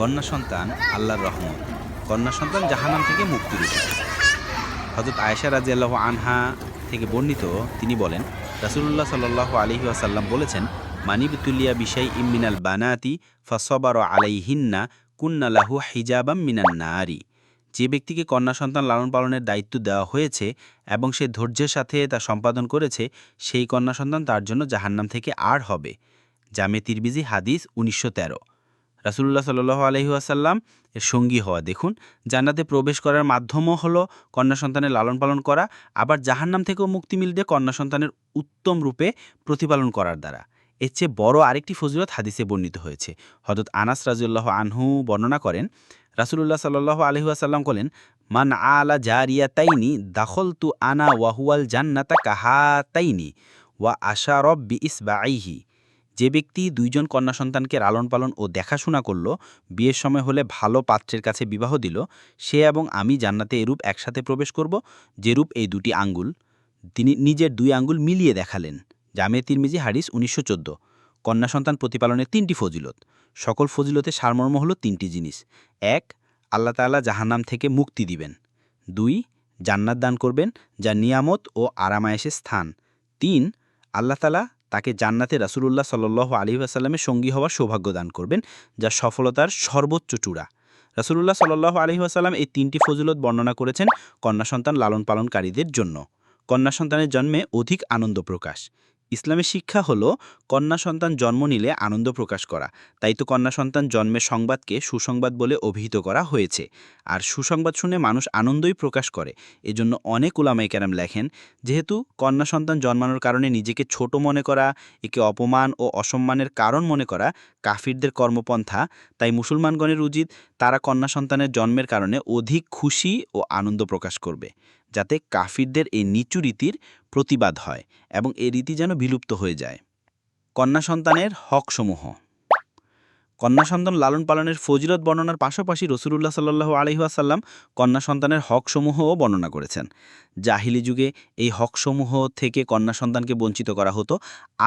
কন্যা সন্তান, আল্লাহর রহমত। কন্যা সন্তান জাহান্নাম থেকে মুক্তি উপায় হজরত আয়েশা রাজি আল্লাহ আনহা থেকে বর্ণিত তিনি বলেন রাসুল্লাহ সাল্লাহ আলহি আসাল্লাম বলেছেন মানিবতুলিয়া বিষয় ইমিনাল বানাতি ফসবার আলাইহিন্না কুন্নালাহু হিজাবাম মিনান নারী। যে ব্যক্তিকে কন্যা সন্তান লালন পালনের দায়িত্ব দেওয়া হয়েছে এবং সে ধৈর্যের সাথে তা সম্পাদন করেছে, সেই কন্যা সন্তান তার জন্য জাহান্নাম থেকে আর হবে। জামে তিরবিজি হাদিস উনিশশো তেরো। রাসুল্লাহ সাল্লাহ আলহিহাসাল্লাম এর সঙ্গী হওয়া। দেখুন, জান্নাতে প্রবেশ করার মাধ্যমও হলো কন্যা সন্তানের লালন পালন করা, আবার জাহান্নাম থেকেও মুক্তি মিলবে কন্যা সন্তানের উত্তম রূপে প্রতিপালন করার দ্বারা। এর চেয়ে বড় আরেকটি ফজিলত হাদিসে বর্ণিত হয়েছে। হজরত আনাস রাজুল্লাহ আনহু বর্ণনা করেন, রাসুলুল্লাহ সাল্লাহ আলহিহাসাল্লাম বলেন, মান আলা জারিয়া তাইনি দাখল তু আনা ওয়াহুয়াল জান্নাতা কাহা তাইনি ওয়া আশা রব বি ইসবাইহি যে ব্যক্তি দুইজন কন্যা সন্তানকে লালন পালন ও দেখাশোনা করল, বিয়ের সময় হলে ভালো পাত্রের কাছে বিবাহ দিল, সে এবং আমি জান্নাতে এরূপ একসাথে প্রবেশ করব, যেরূপ এই দুটি আঙ্গুল। তিনি নিজের দুই আঙ্গুল মিলিয়ে দেখালেন জামে তিরমিজি হারিস উনিশশো চোদ্দ। কন্যা সন্তান প্রতিপালনের তিনটি ফজিলত। সকল ফজিলতে সারমর্ম হলো তিনটি জিনিস। এক, আল্লাহ তাআলা জাহান্নাম থেকে মুক্তি দিবেন। দুই, জান্নাত দান করবেন, যা নিয়ামত ও আরামায়েশের স্থান। তিন, আল্লাহ তালা তাকে জান্নাতে রাসুলুল্লাহ সাল্লাহ আলী আসাল্লামের সঙ্গী হওয়ার সৌভাগ্য দান করবেন, যা সফলতার সর্বোচ্চ চূড়া। রাসুলুল্লাহ সাল্লাহ আলী আসাল্লাম এই তিনটি ফজিলত বর্ণনা করেছেন কন্যা সন্তান লালন পালনকারীদের জন্য। কন্যা সন্তানের জন্মে অধিক আনন্দ প্রকাশ। ইসলামের শিক্ষা হল কন্যা সন্তান জন্ম নিলে আনন্দ প্রকাশ করা। তাই তো কন্যা সন্তান জন্মের সংবাদকে সুসংবাদ বলে অভিহিত করা হয়েছে। আর সুসংবাদ শুনে মানুষ আনন্দই প্রকাশ করে। এজন্য অনেক উলামাই কেরাম লেখেন, যেহেতু কন্যা সন্তান জন্মানোর কারণে নিজেকে ছোট মনে করা, একে অপমান ও অসম্মানের কারণ মনে করা কাফিরদের কর্মপন্থা, তাই মুসলমানগণের উচিত তারা কন্যা সন্তানের জন্মের কারণে অধিক খুশি ও আনন্দ প্রকাশ করবে। যাতে কাফিরদের এই নিচু রীতির প্রতিবাদ হয় এবং এই রীতি যেন বিলুপ্ত হয়ে যায়। কন্যা সন্তানের হকসমূহ। কন্যা সন্তান লালন পালনের ফজিলত বর্ণনার পাশাপাশি রসুলুল্লাহ সাল্লু আলহিহাসাল্লাম কন্যা সন্তানের হকসমূহও বর্ণনা করেছেন। জাহিলি যুগে এই হকসমূহ থেকে কন্যা সন্তানকে বঞ্চিত করা হতো।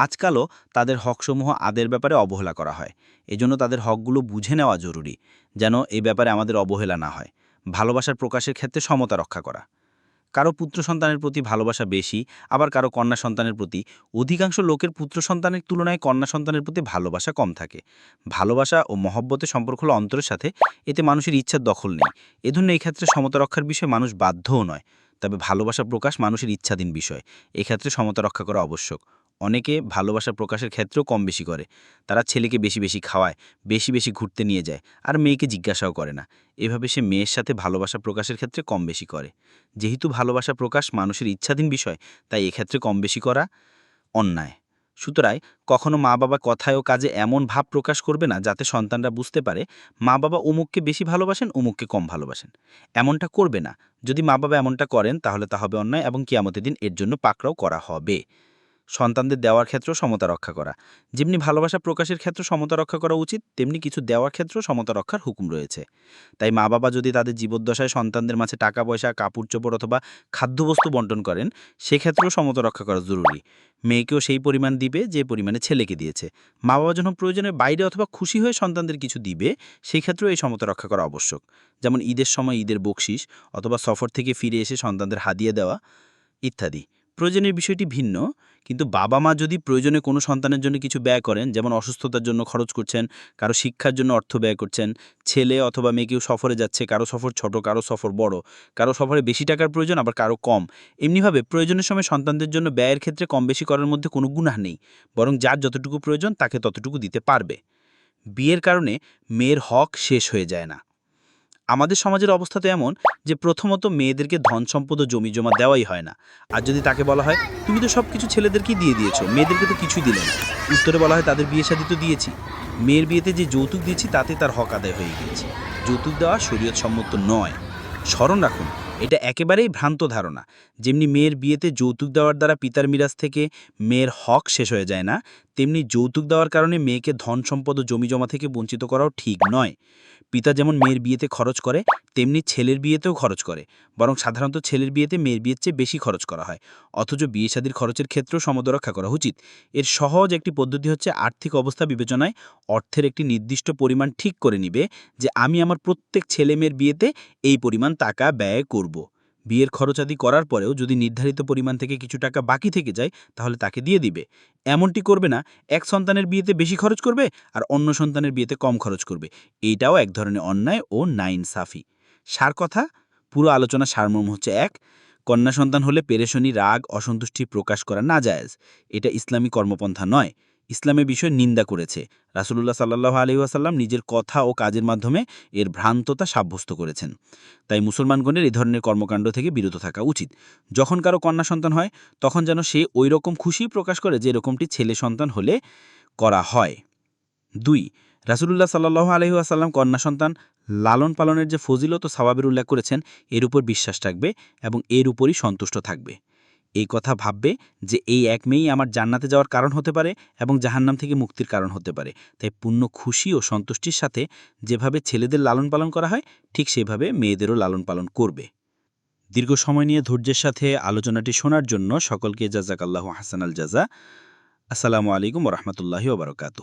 আজকালও তাদের হকসমূহ আদের ব্যাপারে অবহেলা করা হয়। এজন্য তাদের হকগুলো বুঝে নেওয়া জরুরি, যেন এই ব্যাপারে আমাদের অবহেলা না হয়। ভালোবাসার প্রকাশের ক্ষেত্রে সমতা রক্ষা করা। কারও পুত্র সন্তানের প্রতি ভালোবাসা বেশি, আবার কারও কন্যা সন্তানের প্রতি। অধিকাংশ লোকের পুত্র সন্তানের তুলনায় কন্যা সন্তানের প্রতি ভালোবাসা কম থাকে। ভালোবাসা ও মহব্বতের সম্পর্ক হলো অন্তরের সাথে, এতে মানুষের ইচ্ছার দখল নেই। এজন্য এই ক্ষেত্রে সমতা রক্ষার বিষয়ে মানুষ বাধ্যও নয়। তবে ভালোবাসা প্রকাশ মানুষের ইচ্ছাধীন বিষয়। এক্ষেত্রে সমতা রক্ষা করা আবশ্যক। অনেকে ভালোবাসা প্রকাশের ক্ষেত্রেও কম বেশি করে। তারা ছেলেকে বেশি বেশি খাওয়ায়, বেশি বেশি ঘুরতে নিয়ে যায় আর মেয়েকে জিজ্ঞাসাও করে না। এভাবে সে মেয়ের সাথে ভালোবাসা প্রকাশের ক্ষেত্রে কম বেশি করে। যেহেতু ভালোবাসা প্রকাশ মানুষের ইচ্ছাধীন বিষয়, তাই এক্ষেত্রে কম বেশি করা অন্যায়। সুতরাং কখনো মা বাবা কথায় ও কাজে এমন ভাব প্রকাশ করবে না যাতে সন্তানরা বুঝতে পারে, মা বাবা অমুককে বেশি ভালোবাসেন, অমুককে কম ভালোবাসেন। এমনটা করবে না। যদি মা বাবা এমনটা করেন, তাহলে তা হবে অন্যায় এবং কিয়ামতের দিন এর জন্য পাকড়াও করা হবে। সন্তানদের দেওয়ার ক্ষেত্রেও সমতা রক্ষা করা। যেমনি ভালোবাসা প্রকাশের ক্ষেত্রে সমতা রক্ষা করা উচিত, তেমনি কিছু দেওয়ার ক্ষেত্রেও সমতা রক্ষার হুকুম রয়েছে। তাই মা বাবা যদি তাদের জীবদ্দশায় সন্তানদের মাঝে টাকা পয়সা কাপড় চোপড় অথবা খাদ্যবস্তু বন্টন করেন, সেক্ষেত্রেও সমতা রক্ষা করা জরুরি। মেয়েকেও সেই পরিমাণ দিবে যে পরিমাণে ছেলেকে দিয়েছে। মা বাবা যখন প্রয়োজনের বাইরে অথবা খুশি হয়ে সন্তানদের কিছু দিবে সেই ক্ষেত্রেও এই সমতা রক্ষা করা আবশ্যক। যেমন ঈদের সময় ঈদের বকশিস অথবা সফর থেকে ফিরে এসে সন্তানদের হাদিয়ে দেওয়া ইত্যাদি। প্রয়োজনের বিষয়টি ভিন্ন, কিন্তু বাবা মা যদি প্রয়োজনে কোনো সন্তানের জন্য কিছু ব্যয় করেন, যেমন অসুস্থতার জন্য খরচ করছেন, কারও শিক্ষার জন্য অর্থ ব্যয় করছেন, ছেলে অথবা মেয়ে কেউ সফরে যাচ্ছে, কারও সফর ছোট, কারও সফর বড়, কারও সফরে বেশি টাকার প্রয়োজন, আবার কারও কম, এমনিভাবে প্রয়োজনের সময় সন্তানদের জন্য ব্যয়ের ক্ষেত্রে কম বেশি করার মধ্যে কোনো গুনাহ নেই, বরং যার যতটুকু প্রয়োজন তাকে ততটুকু দিতে পারবে। বিয়ের কারণে মেয়ের হক শেষ হয়ে যায় না। আমাদের সমাজের অবস্থা তো এমন যে প্রথমত মেয়েদেরকে ধন সম্পদ ও জমি জমা দেওয়াই হয় না। আর যদি তাকে বলা হয়, তুমি তো সব কিছু ছেলেদেরকেই দিয়ে দিয়েছ, মেয়েদেরকে তো কিছুই দিলে না। উত্তরে বলা হয়, তাদের বিয়ে শাদী তো দিয়েছি। মেয়ের বিয়েতে যে যৌতুক দিয়েছি, তাতে তার হক আদায় হয়ে গিয়েছে। যৌতুক দেওয়া শরীয়ত সম্মত নয়। স্মরণ রাখুন, এটা একেবারেই ভ্রান্ত ধারণা। যেমনি মেয়ের বিয়েতে যৌতুক দেওয়ার দ্বারা পিতার মিরাজ থেকে মেয়ের হক শেষ হয়ে যায় না তেমনি যৌতুক দেওয়ার কারণে মেয়েকে ধন সম্পদ ও জমি জমা থেকে বঞ্চিত করাও ঠিক নয়। পিতা যেমন মেয়ের বিয়েতে খরচ করে, তেমনি ছেলের বিয়েতেও খরচ করে। বরং সাধারণত ছেলের বিয়েতে মেয়ের বিয়ের চেয়ে বেশি খরচ করা হয়। অথচ বিয়ে শাদীর খরচের ক্ষেত্রেও সমদরক্ষা করা উচিত। এর সহজ একটি পদ্ধতি হচ্ছে আর্থিক অবস্থা বিবেচনায় অর্থের একটি নির্দিষ্ট পরিমাণ ঠিক করে নিবে যে, আমি আমার প্রত্যেক ছেলে মেয়ের বিয়েতে এই পরিমাণ টাকা ব্যয় করব। বিয়ের খরচাদি করার পরেও যদি নির্ধারিত পরিমাণ থেকে কিছু টাকা বাকি থেকে যায়, তাহলে তাকে দিয়ে দিবে। এমনটি করবে না, এক সন্তানের বিয়েতে বেশি খরচ করবে আর অন্য সন্তানের বিয়েতে কম খরচ করবে। এইটাও এক ধরনের অন্যায় ও নাইন সাফি সার কথা, পুরো আলোচনা সারমর্ম হচ্ছে এক, কন্যা সন্তান হলে পেরেশনি, রাগ, অসন্তুষ্টি প্রকাশ করা না জায়েজ এটা ইসলামী কর্মপন্থা নয়। ইসলামের বিষয়ে নিন্দা করেছে। রাসুলুল্লাহ সাল্লাহ আলি আসাল্লাম নিজের কথা ও কাজের মাধ্যমে এর ভ্রান্ততা সাব্যস্ত করেছেন। তাই মুসলমানগণের এই ধরনের কর্মকাণ্ড থেকে বিরত থাকা উচিত। যখন কারও কন্যা সন্তান হয়, তখন যেন সে ওই রকম খুশি প্রকাশ করে যে এরকমটি ছেলে সন্তান হলে করা হয়। দুই, রাসুলুল্লাহ সাল্লাহ আলহি আসাল্লাম কন্যা সন্তান লালন পালনের যে ফজিলত ও স্বভাবের উল্লেখ করেছেন, এর উপর বিশ্বাস থাকবে এবং এর উপরই সন্তুষ্ট থাকবে। এই কথা ভাববে যে এই এক মেয়েই আমার জান্নাতে যাওয়ার কারণ হতে পারে এবং জাহান্নাম থেকে মুক্তির কারণ হতে পারে। তাই পূর্ণ খুশি ও সন্তুষ্টির সাথে যেভাবে ছেলেদের লালন পালন করা হয়, ঠিক সেভাবে মেয়েদেরও লালন পালন করবে। দীর্ঘ সময় নিয়ে ধৈর্যের সাথে আলোচনাটি শোনার জন্য সকলকে জাজাকাল্লাহ হাসান আল জাজা। আসসালামু আলাইকুম রহমতুল্লাহি ওবরকাতু